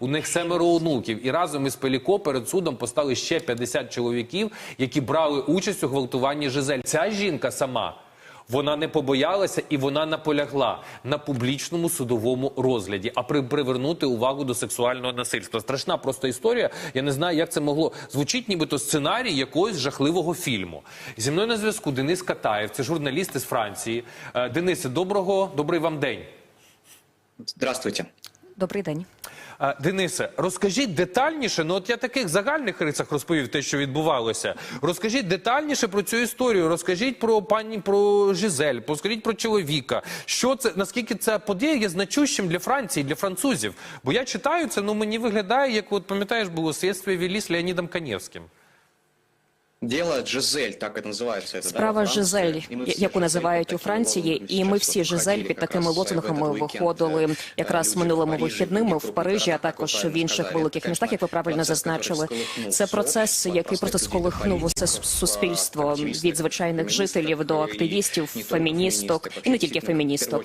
У них семеро онуків, і разом із Пеліко перед судом постали ще 50 чоловіків, які брали участь у гвалтуванні Жизель. Ця жінка сама. Вона не побоялася і вона наполягла на публічному судовому розгляді, а при привернути увагу до сексуального насильства. Страшна просто історія. Я не знаю, як це могло звучить, нібито сценарій якогось жахливого фільму. Зі мною на зв'язку Денис Катаєв, це журналіст із Франції. Е, Денисе, доброго, добрий вам день. Здравствуйте. Добрий день. Денисе, розкажіть детальніше. Ну, от я таких загальних рисах розповів те, що відбувалося. Розкажіть детальніше про цю історію. Розкажіть про пані про Жизель, розкажіть про чоловіка. Що це наскільки ця подія є значущим для Франції, для французів? Бо я читаю це, ну мені виглядає, як от пам'ятаєш, було слідство вілі з Леонідом Канєвським. Дело Жизель, так это называется. Это, Справа да, во Франции. Жизель, И мы все яку Жизель називають под у таким Франції, лозунгом і ми сейчас всі вот Жизель ходили під как такими раз в лозунгами этот weekend, виходили э, якраз люди минулими в Париже, вихідними в Дніпро, Парижі, а как ви також в правильно інших сказали, великих це, містах, як ви правильно процес, зазначили. який сколихнув Це процес, суспільство, який просто просто людей сколихнув усе політиків, суспільство активістів, від звичайних феміністок, жителів до і активістів, не тільки феміністок феміністок, і не тільки вообще феміністок.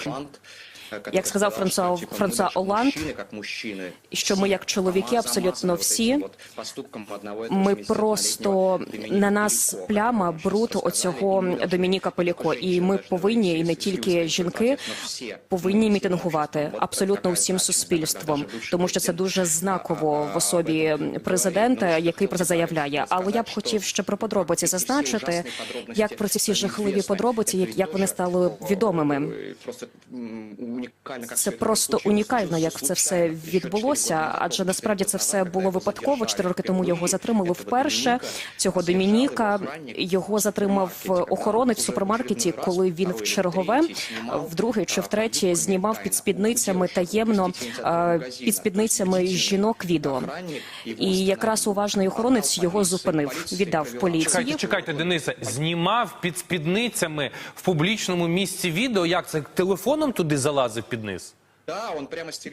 Ферланд, который Як сказав сказав, Франсуа- що, типа, Франсуа ми ж Оланд, мужчини, як мужчини, що ми, як чоловіки, сама абсолютно замазали всі, вот поступком одного этого Ми 70-летнего просто Домініка на нас Пеліко, пляма як ви бруд сказали, оцього і ми должны Домініка Пеліко. І ми повинні, і не тільки жінки, повинні мітингувати абсолютно всім суспільством, тому що це дуже знаково в особі президента, який про це заявляє. Але я б хотів ще про подробиці зазначити, як про ці всі жахливі подробиці, як, як вони стали відомими. Це просто унікально, як це все відбулося. Адже насправді це все було випадково. Чотири роки тому його затримали вперше. Цього Домініка його затримав охоронець в супермаркеті, коли він в чергове вдруге чи втретє знімав під спідницями таємно під спідницями жінок відео. І якраз уважний охоронець його зупинив, віддав поліції. Чекайте, чекайте, Денисе, знімав під спідницями в публічному місці відео. Як це телефоном туди залазив під низ?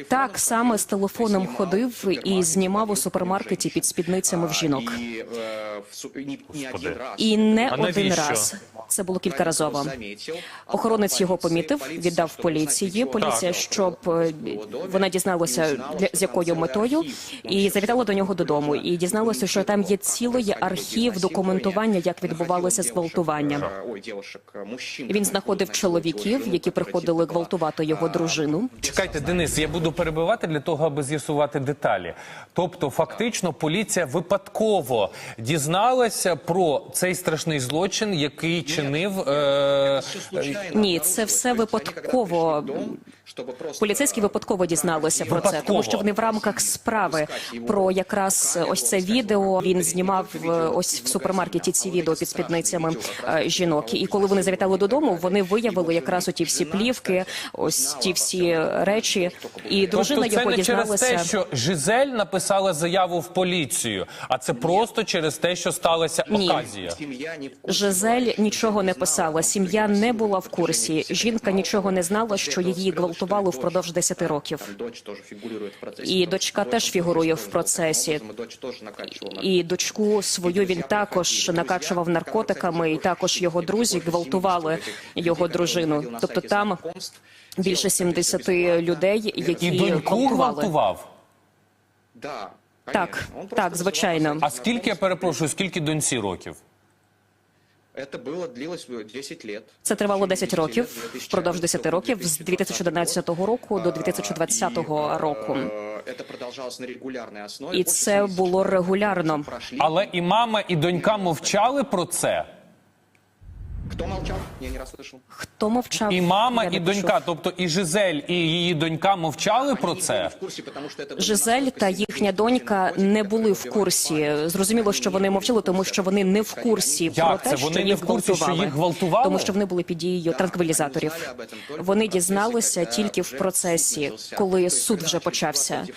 Так саме з телефоном ходив і знімав у супермаркеті під спідницями в жінок. І не А один навіщо? раз. Це було кількаразово. Охоронець його помітив, віддав поліції. Поліція, щоб е, вона дізналася для з якою метою, і завітала до нього додому. І дізналася, що там є цілий архів документування, як відбувалося зґвалтування. Він знаходив чоловіків, які приходили гвалтувати його дружину. Чекайте, Денис, я буду перебивати для того, аби з'ясувати деталі. Тобто, фактично, поліція випадково дізналася про цей страшний злочин, який чинив. Е... Ні, це все випадково. Поліцейські випадково дізналися про це, тому що вони в рамках справи про якраз ось це відео. Він знімав ось в супермаркеті ці відео під спідницями е, жінок. І коли вони завітали додому, вони виявили якраз оті всі плівки, ось ті всі речі. І дружина тобто це його не через те, що Жизель написала заяву в поліцію, а це просто через те, що сталася Ні. оказія. Жизель нічого не писала. Сім'я не була в курсі. Жінка нічого не знала, що її гвалтували впродовж 10 років. І дочка теж фігурує в процесі. І дочку свою він також накачував наркотиками, і також його друзі гвалтували його дружину. Тобто там більше 70 людей, які І доньку гвалтували. гвалтував. Так, так, звичайно. А скільки я перепрошую, скільки доньці років? Это было длилось 10 лет. Це тривало 10 років, впродовж 10 років, з 2011 року до 2020 року. Это продолжалось на регулярной основе. І це було регулярно. Але і мама, і донька мовчали про це. Кто молчал? Я не расслышал. Хто мовчав? І мама, Я не і донька, почув. тобто і Жизель, і її донька мовчали про Они были це. в курсе, потому что это было Жизель настолько та серьезно, їхня донька не були в курсі. Зрозуміло, що вони мовчали, тому що вони не в курсі про Як те, це? що Вони не їх в курсі, що гвалтували. їх гвалтували? тому що вони були під дією транквілізаторів. Вони дізналися тільки в процесі, коли суд вже почався, коли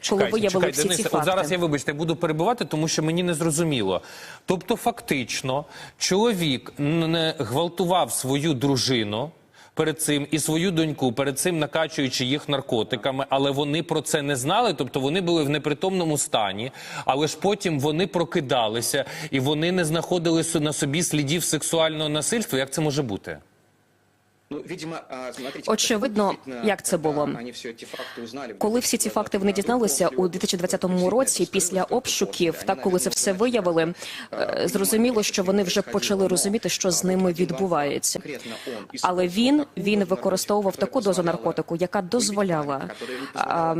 Чекайте, виявили чекайте, всі ці Денисе, факти. От зараз я вибачте, буду перебивати, тому що мені не зрозуміло. Тобто, фактично, чоловік не гвалтував свою дружину. Перед цим і свою доньку, перед цим накачуючи їх наркотиками, але вони про це не знали, тобто вони були в непритомному стані, але ж потім вони прокидалися і вони не знаходили на собі слідів сексуального насильства. Як це може бути? Ну, видимо, а, смотрите, Очевидно, действительно, як це було. Коли всі ці факти вони дізналися у 2020 році, після обшуків, так коли це все виявили, е, зрозуміло, що вони вже почали розуміти, що з ними відбувається. Але він він використовував таку дозу наркотику, яка дозволяла а,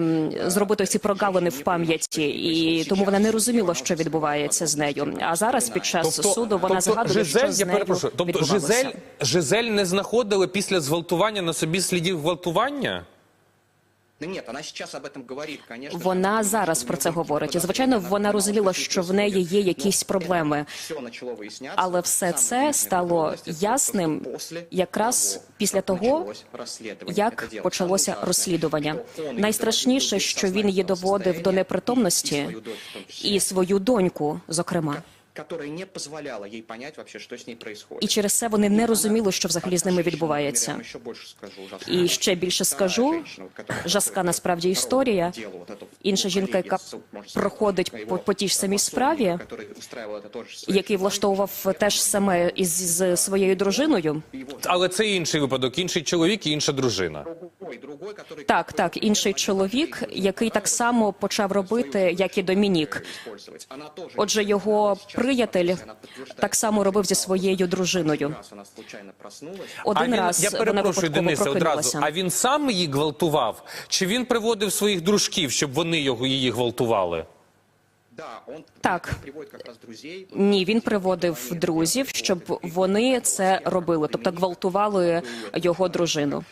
зробити ці прогалини в пам'яті, і тому вона не розуміла, що відбувається з нею. А зараз під час суду вона згадує, Жизель, що з я перепрошую, тобто. Жизель, Жизель не знаходили після зґвалтування на собі слідів гвалтування? Вона зараз про це говорить. І звичайно, вона розуміла, що в неї є якісь проблеми. Але все це стало ясним якраз після того, як почалося розслідування. Найстрашніше, що він її доводив до непритомності і свою доньку, зокрема. Которая не позволяла ей понять вообще, что с ней происходит. І через це вони не розуміли, що взагалі з ними відбувається. І ще більше скажу, жаска насправді історія. Інша жінка, яка проходить по, по тій ж самій справі, який влаштовував те ж саме із з своєю дружиною. Але це інший випадок, інший чоловік і інша дружина. Так, так, інший чоловік, який так само почав робити, як і Домінік. Отже, його приятель так само робив зі своєю дружиною. Один а він, раз я перепрошую, Дениса одразу. А він сам її гвалтував? Чи він приводив своїх дружків, щоб вони його її гвалтували? Так. Ні, він приводив друзів, щоб вони це робили, тобто гвалтували його дружину.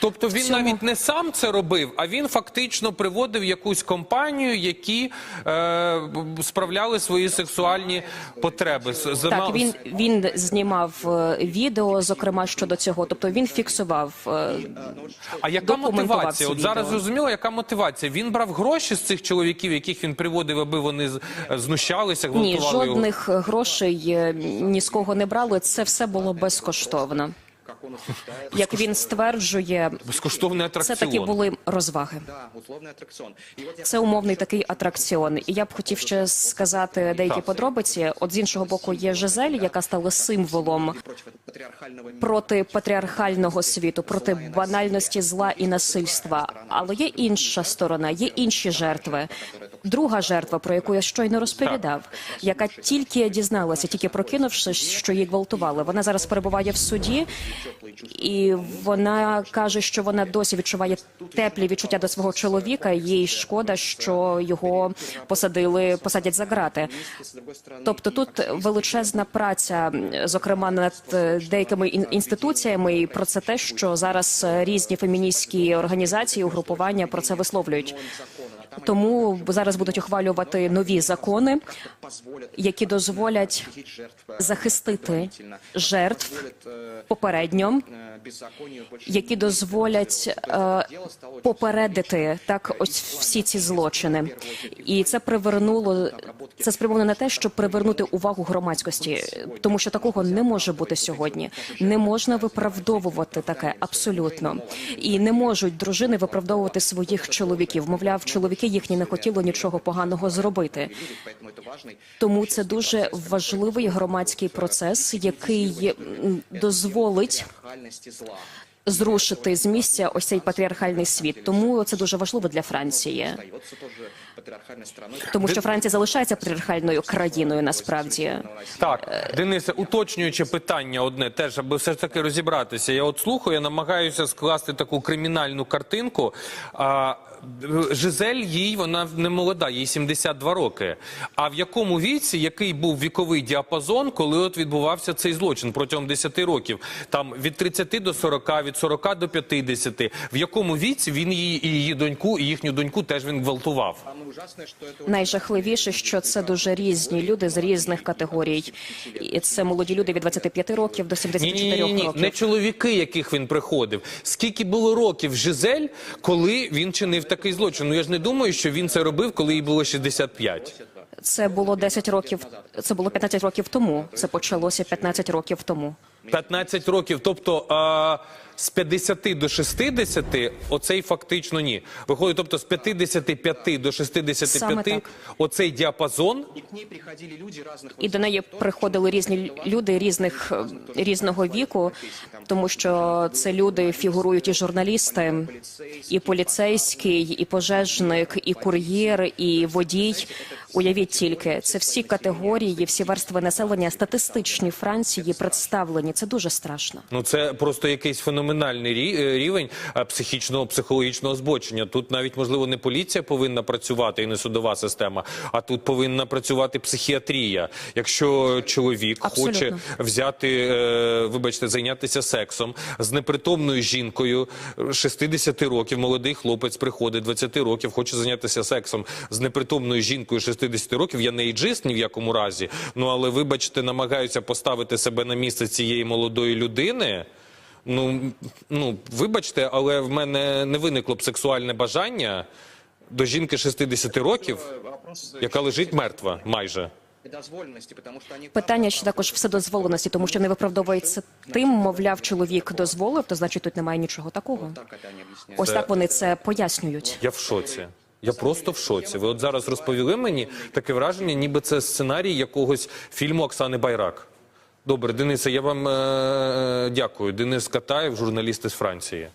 Тобто він Цьому- навіть не сам це робив, а він фактично приводив якусь компанію, які е, справляли свої сексуальні потреби. Зима- Так, він він знімав е, відео, зокрема щодо цього. Тобто він фіксував. е, А яка мотивація? От зараз зрозуміло, яка мотивація? Він брав гроші з цих чоловіків, яких він приводив, аби вони знущалися, Ні, гвалтували його? жодних грошей е, ні з кого не брали. Це все було безкоштовно. Як він стверджує, Безкоштовний це атракціон. такі були розваги. Це умовний такий атракціон. І я б хотів ще сказати деякі подробиці. От з іншого боку, є Жизель, яка стала символом проти патріархального світу, проти банальності зла і насильства. Але є інша сторона, є інші жертви. Друга жертва, про яку я щойно розповідав, яка тільки дізналася, тільки прокинувшись, що її гвалтували. Вона зараз перебуває в суді, і вона каже, що вона досі відчуває теплі відчуття до свого чоловіка. Їй шкода, що його посадили, посадять за грати. Тобто тут величезна праця, зокрема над е, деякими інституціями, і про це те, що зараз е, різні феміністські організації, угрупування про це висловлюють. Тому зараз будуть ухвалювати нові закони, які дозволять захистити жертв попередньо, які дозволять е, попередити так ось всі ці злочини, і це привернуло це спрямовано на те, щоб привернути увагу громадськості, тому що такого не може бути сьогодні. Не можна виправдовувати таке абсолютно, і не можуть дружини виправдовувати своїх чоловіків. Мовляв, чоловіки їхні не хотіли нічого поганого зробити. Тому це дуже важливий громадський процес, який дозволить зрушити з місця ось цей патріархальний світ. Тому це дуже важливо для Франції, тому що Франція залишається патріархальною країною. Насправді Так, Денисе, уточнююче питання одне теж, аби все ж таки розібратися. Я от слухаю, я намагаюся скласти таку кримінальну картинку. А, Жизель їй вона не молода, їй 72 роки. А в якому віці, який був віковий діапазон, коли от відбувався цей злочин протягом 10 років? Там від 30 до 40, від 40 до 50. В якому віці він її і її доньку, і їхню доньку теж він гвалтував? Найжахливіше, що це дуже різні люди з різних категорій. І це молоді люди від 25 років до Ні, 74 ні, ні, ні, років. не чоловіки, яких він приходив. Скільки було років Жизель, коли він чинив такий злочин? Ну я ж не думаю, що він це робив, коли їй було 65. Це було 10 років. Це було 15 років тому. Це почалося 15 років тому. 15 років. Тобто а, з 50 до 60 оцей фактично ні. Виходить, тобто з 55 до 65 Саме оцей діапазон І до неї приходили різні люди різних е, різного віку, тому що це люди фігурують і журналісти, і поліцейський, і пожежник, і кур'єр, і водій. Уявіть тільки, це всі категорії, всі верстви населення статистичні Франції представлені. Це дуже страшно. Ну це просто якийсь феноменальний е, рівень е, психічного психологічного збочення. Тут навіть можливо не поліція повинна працювати і не судова система, а тут повинна працювати психіатрія. Якщо чоловік Абсолютно. хоче взяти, е, вибачте, зайнятися сексом з непритомною жінкою е, 60 років, молодий хлопець приходить 20 років, хоче зайнятися сексом з непритомною жінкою 60 років. Я не іджист ні в якому разі. Ну але вибачте, намагаються поставити себе на місце цієї молодої людини. Ну, ну вибачте, але в мене не виникло б сексуальне бажання до жінки 60 років, яка лежить мертва майже. Питання ще також вседозволеності, тому що не виправдовується тим, мовляв, чоловік дозволив, то значить тут немає нічого такого. Ось так вони це пояснюють. Я в шоці. Я просто в шоці. Ви от зараз розповіли мені таке враження, ніби це сценарій якогось фільму Оксани Байрак. Добре, Денисе, я вам е- е, дякую. Денис Катаєв, журналіст із Франції.